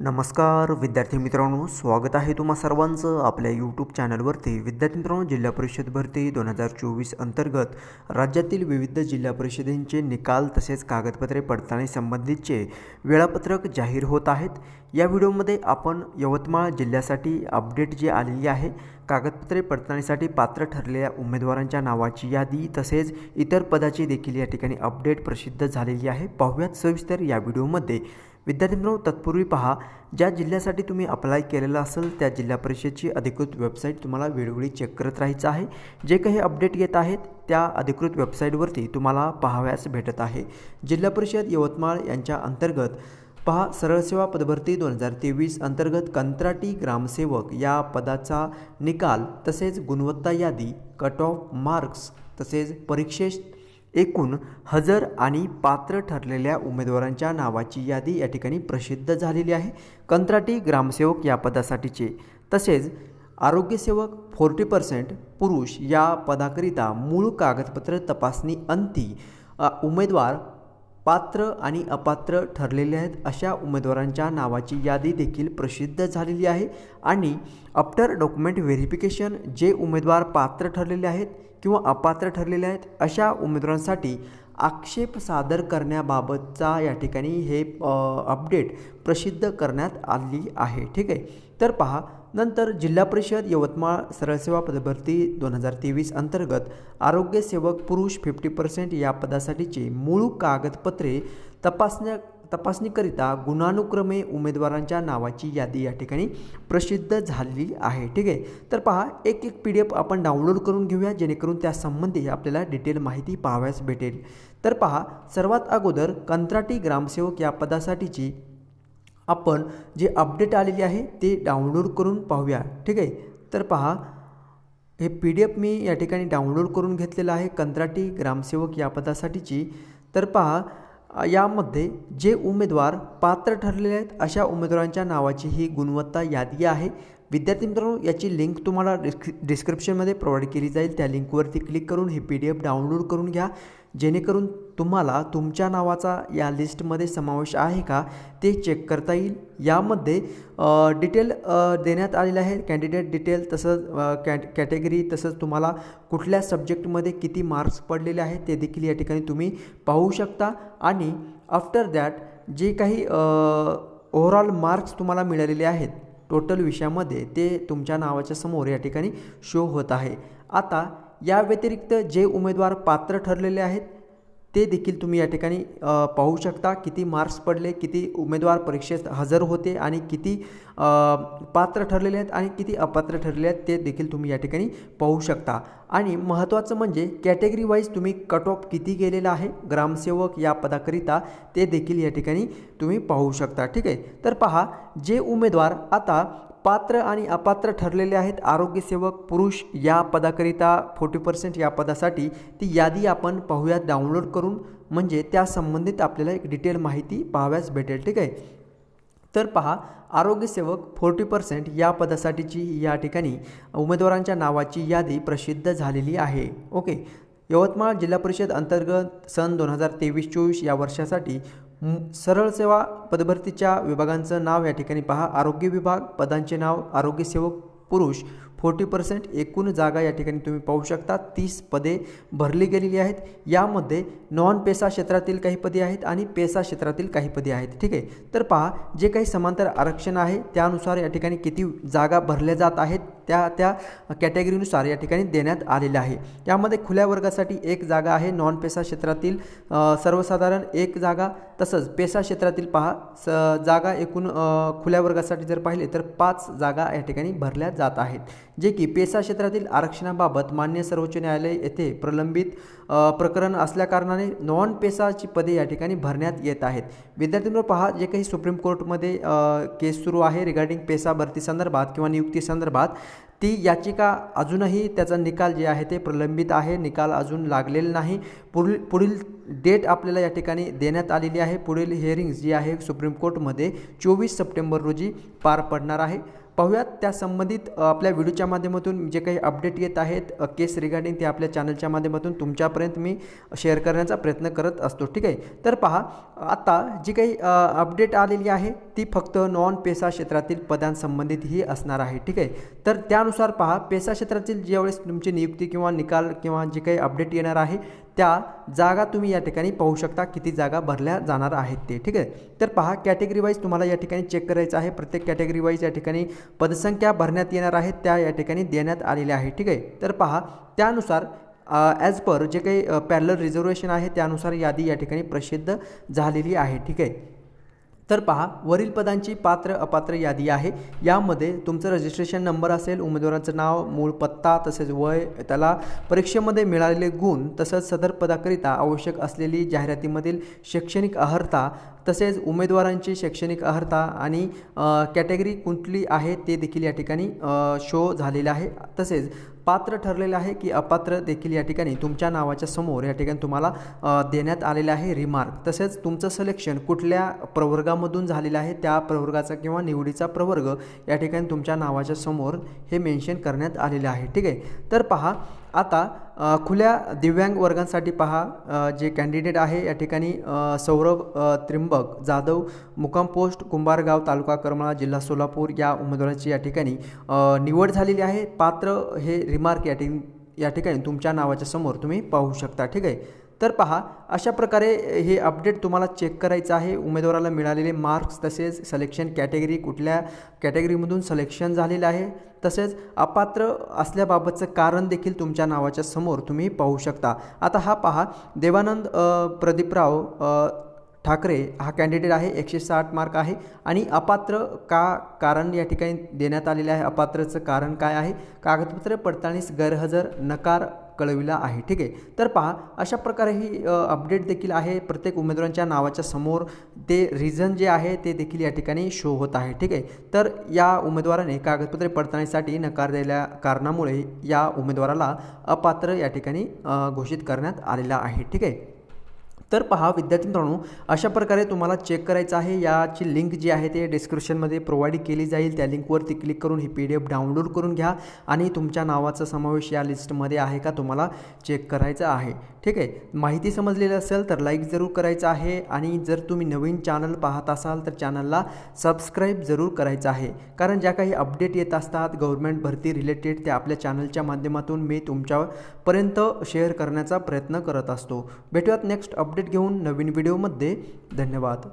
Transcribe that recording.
नमस्कार विद्यार्थी मित्रांनो स्वागत आहे तुम्हा सर्वांचं आपल्या यूट्यूब चॅनलवरती विद्यार्थी मित्रांनो जिल्हा परिषद भरती दोन हजार चोवीस अंतर्गत राज्यातील विविध जिल्हा परिषदेंचे निकाल तसेच कागदपत्रे पडताळणी संबंधितचे वेळापत्रक जाहीर होत आहेत. या व्हिडिओमध्ये आपण यवतमाळ जिल्ह्यासाठी अपडेट जी आलेली आहे कागदपत्रे पडताळणीसाठी पात्र ठरलेल्या उमेदवारांच्या नावाची यादी तसेच इतर पदाची देखील या ठिकाणी अपडेट प्रसिद्ध झालेली आहे. पाहूयात सविस्तर या व्हिडिओमध्ये. विद्यार्थी मित्रांनो तत्पूर्वी पहा ज्या जिल्ह्यासाठी तुम्ही अप्लाय केलेलं असेल त्या जिल्हा परिषदची अधिकृत वेबसाईट तुम्हाला वेळोवेळी चेक करत राहायचं आहे. जे काही अपडेट येत आहेत त्या अधिकृत वेबसाईटवरती तुम्हाला पाहाव्यास भेटत आहे. जिल्हा परिषद यवतमाळ यांच्या अंतर्गत पहा सरळ सेवा पदभरती दोन हजार तेवीस अंतर्गत कंत्राटी ग्रामसेवक या पदाचा निकाल तसेच गुणवत्ता यादी कट ऑफ मार्क्स तसेच परीक्षेस एकूण हजर आणि पात्र ठरलेल्या उमेदवारांच्या नावाची यादी या ठिकाणी प्रसिद्ध झालेली आहे. कंत्राटी ग्रामसेवक या पदासाठीचे तसेच आरोग्यसेवक फोर्टी पर्सेंट पुरुष या पदाकरिता मूळ कागदपत्र तपासणी अंती उमेदवार पात्र आणि अपात्र ठरलेले आहेत अशा उमेदवारांच्या नावाची यादी देखील प्रसिद्ध झालेली आहे. आणि आफ्टर डॉक्युमेंट व्हेरिफिकेशन जे उमेदवार पात्र ठरलेले आहेत किंवा अपात्र ठरलेले आहेत अशा उमेदवारांसाठी आक्षेप सादर करण्याबाबतचा या ठिकाणी हे अपडेट प्रसिद्ध करण्यात आली आहे. ठीक आहे? तर पहा नंतर जिल्हा परिषद यवतमाळ सरळसेवा पदभरती दोन हजार तेवीस अंतर्गत आरोग्यसेवक पुरुष फिफ्टी पर्सेंट या पदासाठीचे मूळ कागदपत्रे तपासण्या तपासणीकरिता गुणानुक्रमे उमेदवारांच्या नावाची यादी या ठिकाणी प्रसिद्ध झालेली आहे. ठीक आहे? तर पहा एक एक पी डी एफ आपण डाउनलोड करून घेऊया जेणेकरून त्यासंबंधी आपल्याला डिटेल माहिती पाहाव्यास भेटेल. तर पहा सर्वात अगोदर कंत्राटी ग्रामसेवक या पदासाठीची आपण जे अपडेट आलेली आहे ते डाउनलोड करून पाहूया. ठीक आहे? तर पहा हे पी डी एफ मी या ठिकाणी डाउनलोड करून घेतलेलं आहे कंत्राटी ग्रामसेवक या पदासाठीची. तर पहा यामध्ये जे उमेदवार पात्र ठरलेले आहेत अशा उमेदवारांच्या नावाची ही गुणवत्ता यादी आहे. विद्यार्थी मित्रांनो याची लिंक तुम्हाला डिस्क्रि डिस्क्रिप्शनमध्ये प्रोव्हाइड केली जाईल. त्या लिंकवरती क्लिक करून हे पी डी एफ डाउनलोड करून घ्या. जेणेकरून तुम्हाला तुमच्या नावाचा या लिस्टमध्ये समावेश आहे का ते चेक करता येईल. यामध्ये डिटेल देण्यात आलेलं आहे. कॅन्डिडेट डिटेल तसंच कॅट कॅटेगरी तसंच तुम्हाला कुठल्या सब्जेक्टमध्ये किती मार्क्स पडलेले आहेत ते देखील या ठिकाणी तुम्ही पाहू शकता. आणि आफ्टर दॅट जे काही ओव्हरऑल मार्क्स तुम्हाला मिळालेले आहेत टोटल विषयामध्ये ते तुमच्या नावाच्या समोर या ठिकाणी शो होत आहे. आता या व्यतिरिक्त जे उमेदवार पात्र ठरलेले आहेत ते देखील तुम्ही या ठिकाणी पाहू शकता किती मार्क्स पडले किती उमेदवार परीक्षेत हजर होते आणि किती पात्र ठरलेले आहेत आणि किती अपात्र ठरलेले आहेत ते देखील तुम्ही या ठिकाणी पाहू शकता. आणि महत्त्वाचं म्हणजे कॅटेगरी वाईज तुम्ही कट ऑफ किती गेलेला आहे ग्रामसेवक या पदाकरिता ते देखील या ठिकाणी तुम्ही पाहू शकता. ठीक आहे? तर पहा जे उमेदवार आता पात्र आणि अपात्र ठरलेले आहेत आरोग्यसेवक पुरुष या पदाकरिता फोर्टी पर्सेंट या पदासाठी ती यादी आपण पाहूयात डाउनलोड करून. म्हणजे त्या संबंधित आपल्याला एक डिटेल माहिती पाहाव्यास भेटेल ठीक आहे? तर पहा आरोग्यसेवक फोर्टी पर्सेंट या पदासाठीची या ठिकाणी उमेदवारांच्या नावाची यादी प्रसिद्ध झालेली आहे ओके? यवतमाळ जिल्हा परिषद अंतर्गत सन दोन हजार तेवीस चोवीस या वर्षासाठी सरळ सेवा पदभरतीच्या विभागांचं नाव या ठिकाणी पहा. आरोग्य विभाग पदांचे नाव आरोग्यसेवक पुरुष फोर्टी पर्सेंट एकूण जागा या ठिकाणी तुम्ही पाहू शकता. तीस पदे भरली गेलेली आहेत. यामध्ये नॉन पेसा क्षेत्रातील काही पदे आहेत आणि पेसा क्षेत्रातील काही पदे आहेत. ठीक आहे? तर पहा जे काही समांतर आरक्षण आहे त्यानुसार या ठिकाणी किती जागा भरल्या जात आहेत. त्या त्या कॅटेगरीनुसार या ठिकाणी देण्यात आलेल्या आहे. त्यामध्ये खुल्या वर्गासाठी एक जागा आहे. नॉन पेसा क्षेत्रातील सर्वसाधारण एक जागा तसंच पेसा क्षेत्रातील पहा स जागा एकूण खुल्या वर्गासाठी जर पाहिले तर पाच जागा या ठिकाणी भरल्या जात आहेत. जे की पेसा क्षेत्रातील आरक्षणाबाबत मान्य सर्वोच्च न्यायालय येथे प्रलंबित प्रकरण असल्याकारणाने नॉन पेसाची पदे या ठिकाणी भरण्यात येत आहेत. विद्यार्थ्यांवर पहा जे काही सुप्रीम कोर्टमध्ये केस सुरू आहे रिगार्डिंग पेसा भरती संदर्भात किंवा नियुक्ती संदर्भात ती याचिका अजूनही त्याचा निकाल जे आहे ते प्रलंबित आहे निकाल अजून लागलेला नाही. पुढील पुढील डेट आपल्याला या ठिकाणी देण्यात आलेली आहे. पुढील हिअरिंग्ज जी आहे सुप्रीम कोर्टमध्ये चोवीस सप्टेंबर रोजी पार पडणार आहे. पाहूयात. त्या संबंधित आपल्या व्हिडिओच्या माध्यमातून जे काही अपडेट येत आहेत केस रिगार्डिंग ते आपल्या चॅनलच्या माध्यमातून तुमच्यापर्यंत मी शेअर करण्याचा प्रयत्न करत असतो. ठीक आहे? तर पहा आता जी काही अपडेट आलेली आहे ती फक्त नॉन पेसा क्षेत्रातील पदांसंबंधित ही असणार आहे. ठीक आहे? तर त्यानुसार पहा पेसा क्षेत्रातील ज्यावेळेस तुमची नियुक्ती किंवा निकाल किंवा जे काही अपडेट येणार आहे त्या जागा तुम्ही या ठिकाणी पाहू शकता किती जागा भरल्या जाणार आहेत ते ठीक आहे? तर पहा कॅटेगरी वाईज तुम्हाला या ठिकाणी चेक करायचं आहे. प्रत्येक कॅटेगरी वाईज या ठिकाणी पदसंख्या भरण्यात येणार आहेत त्या या ठिकाणी देण्यात आलेल्या आहे ठीक आहे? तर पहा त्यानुसार ॲज पर जे काही पॅरलर रिझर्वेशन आहे त्यानुसार यादी या ठिकाणी प्रसिद्ध झालेली आहे ठीक आहे? तर पहा वरील पदांची पात्र अपात्र यादी आहे. यामध्ये तुमचं रजिस्ट्रेशन नंबर असेल उमेदवारांचं नाव मूळ पत्ता तसेच वय त्याला परीक्षेमध्ये मिळालेले गुण तसंच सदर पदाकरिता आवश्यक असलेली जाहिरातीमधील शैक्षणिक अर्हता तसेच उमेदवारांची शैक्षणिक अर्हता आणि कॅटेगरी कुठली आहे ते देखील या ठिकाणी शो झालेलं आहे. तसेच पात्र ठरलेलं आहे की अपात्र देखील या ठिकाणी तुमच्या नावाच्या समोर या ठिकाणी तुम्हाला देण्यात आलेलं आहे रिमार्क तसेच तुमचं सिलेक्शन कुठल्या प्रवर्गामधून झालेलं आहे त्या प्रवर्गाचा किंवा निवडीचा प्रवर्ग या ठिकाणी तुमच्या नावाच्या समोर हे मेन्शन करण्यात आलेलं आहे. ठीक आहे? तर पहा आता खुल्या दिव्यांग वर्गांसाठी पहा जे कॅन्डिडेट आहे या ठिकाणी सौरभ त्रिंबक जाधव मुकाम पोस्ट कुंभारगाव तालुका करमाळा जिल्हा सोलापूर या उमेदवाराची या ठिकाणी निवड झालेली आहे. पात्र हे रिमार्क या ठिक या ठिकाणी तुमच्या नावाच्या समोर तुम्ही पाहू शकता. ठीक आहे? तर पहा अशा प्रकारे हे अपडेट तुम्हाला चेक करायचं आहे. उमेदवाराला मिळालेले मार्क्स तसेच सलेक्शन कॅटेगरी कुठल्या कॅटेगरीमधून सलेक्शन झालेलं आहे. तसेच अपात्र असल्याबाबतचं कारण देखील तुमच्या नावाच्या समोर तुम्ही पाहू शकता. आता हा पहा देवानंद प्रदीपराव ठाकरे हा कॅन्डिडेट आहे. एकशे साठ मार्क आहे. आणि अपात्र का कारण या ठिकाणी देण्यात आलेले आहे? अपात्रचं कारण काय आहे? कागदपत्र पडताळणीस गैरहजर नकार कळविला आहे. ठीक आहे? तर पहा अशा प्रकारे ही अपडेट देखील आहे. प्रत्येक उमेदवारांच्या नावाच्या समोर ते रिझन जे आहे ते देखील या ठिकाणी शो होत आहे. ठीक आहे? तर या उमेदवाराने कागदपत्रे पडताळणीसाठी नकार दिल्या कारणामुळे या उमेदवाराला अपात्र या ठिकाणी घोषित करण्यात आलेला आहे. ठीक आहे? तर पहा विद्यार्थी मित्रांनो अशा प्रकारे तुम्हाला चेक करायचं आहे. याची लिंक जी आहे ते डिस्क्रिप्शनमध्ये प्रोव्हाइड केली जाईल. त्या लिंकवरती क्लिक करून ही पी डी एफ डाउनलोड करून घ्या आणि तुमच्या नावाचा समावेश या लिस्टमध्ये आहे का तुम्हाला चेक करायचा आहे. ठीक आहे? माहिती समजलेली असेल तर लाईक जरूर करायचं आहे आणि जर तुम्ही नवीन चॅनल पाहत असाल तर चॅनलला सबस्क्राईब जरूर करायचं आहे. कारण ज्या काही अपडेट येत असतात गव्हर्मेंट भरती रिलेटेड त्या आपल्या चॅनलच्या माध्यमातून मी तुमच्यापर्यंत शेअर करण्याचा प्रयत्न करत असतो. भेटूयात नेक्स्ट अपडेट घेऊन नवीन व्हिडिओमध्ये धन्यवाद.